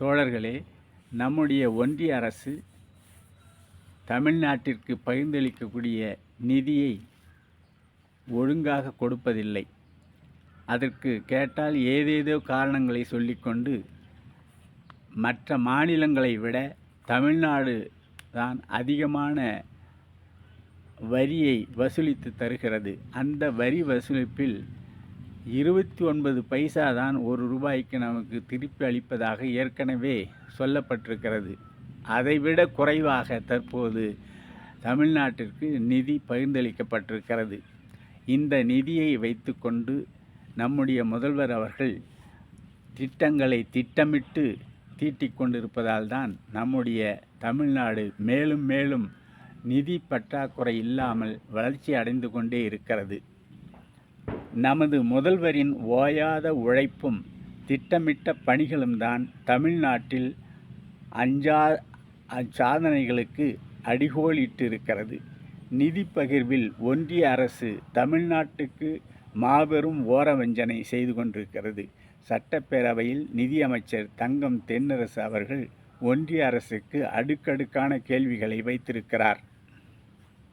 தோழர்களே நம்முடைய ஒன்றிய அரசு தமிழ்நாட்டிற்கு பகிர்ந்தளிக்கக்கூடிய நிதியை ஒழுங்காக கொடுப்பதில்லை. அதற்கு கேட்டால் ஏதேதோ காரணங்களை சொல்லிக்கொண்டு மற்ற மாநிலங்களை விட தமிழ்நாடு தான் அதிகமான வரியை வசூலித்து தருகிறது. அந்த வரி வசூலிப்பில் இருபத்தி ஒன்பது பைசா தான் ஒரு ரூபாய்க்கு நமக்கு திருப்பி அளிப்பதாக ஏற்கனவே சொல்லப்பட்டிருக்கிறது. அதைவிட குறைவாக தற்போது தமிழ்நாட்டிற்கு நிதி பகிர்ந்தளிக்கப்பட்டிருக்கிறது. இந்த நிதியை வைத்துக்கொண்டு நம்முடைய முதல்வர் அவர்கள் திட்டங்களை திட்டமிட்டு தீட்டிக் கொண்டிருப்பதால் தான் நம்முடைய தமிழ்நாடு மேலும் மேலும் நிதி பற்றாக்குறை இல்லாமல் வளர்ச்சி அடைந்து கொண்டே இருக்கிறது. நமது முதல்வரின் ஓயாத உழைப்பும் திட்டமிட்ட பணிகளும் தான் தமிழ்நாட்டில் அஞ்சா சாதனைகளுக்கு அடிகோலிட்டிருக்கிறது. நிதி பகிர்வில் ஒன்றிய அரசு தமிழ்நாட்டுக்கு மாபெரும் ஓரவஞ்சனை செய்து கொண்டிருக்கிறது. சட்டப்பேரவையில் நிதியமைச்சர் தங்கம் தென்னரசு அவர்கள் ஒன்றிய அரசுக்கு அடுக்கடுக்கான கேள்விகளை வைத்திருக்கிறார்.